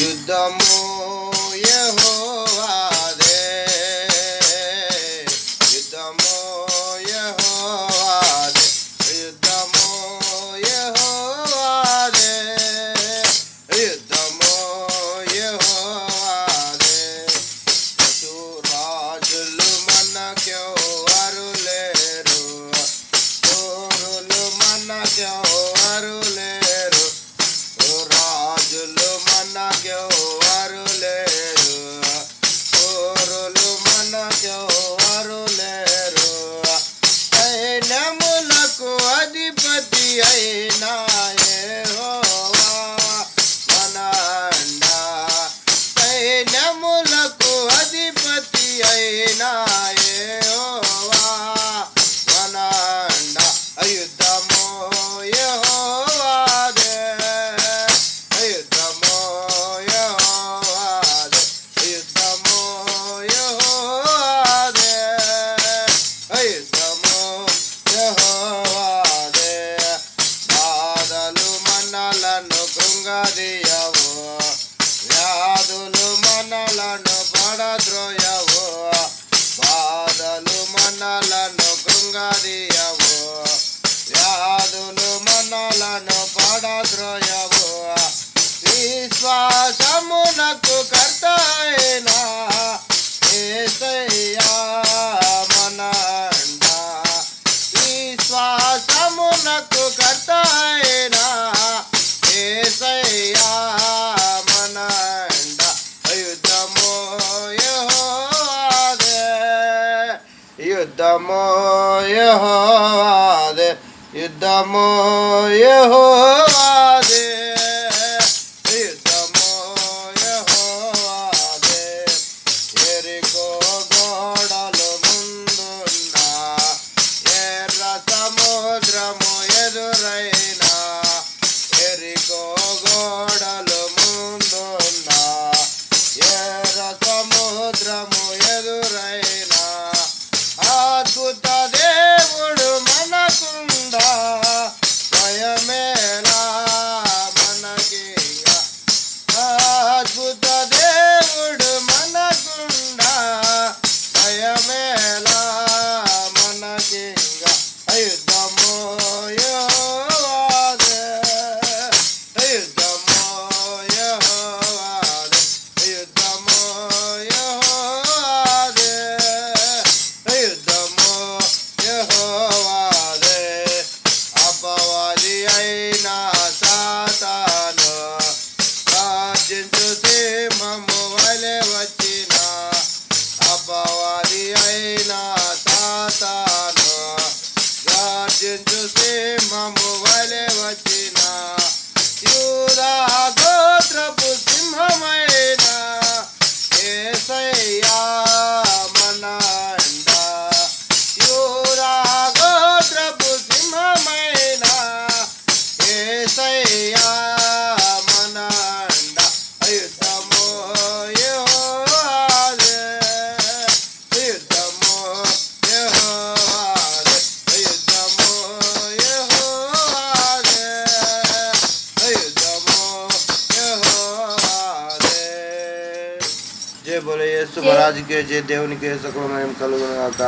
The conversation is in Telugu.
యుద్ధము యహోవాదే. యుద్ధము యహోవా కృంగదీయవు వ్యాధులు మనలను పడద్రోయవు బాధలు మనలను కృంగదీయవు వ్యాధులు మనలను పడద్రోయవు. విశ్వాసమునకు కర్త అయినా ఏసయ్యా. Yudhamo Yehovade Yudhamo Yehovade Yudhamo Yehovade Yericho जिंदु से मोबाइल वचना यूरा జయ బోలే యేసు మహారాజుకే జయ దేవునికే సకలమయం కలుగునగాక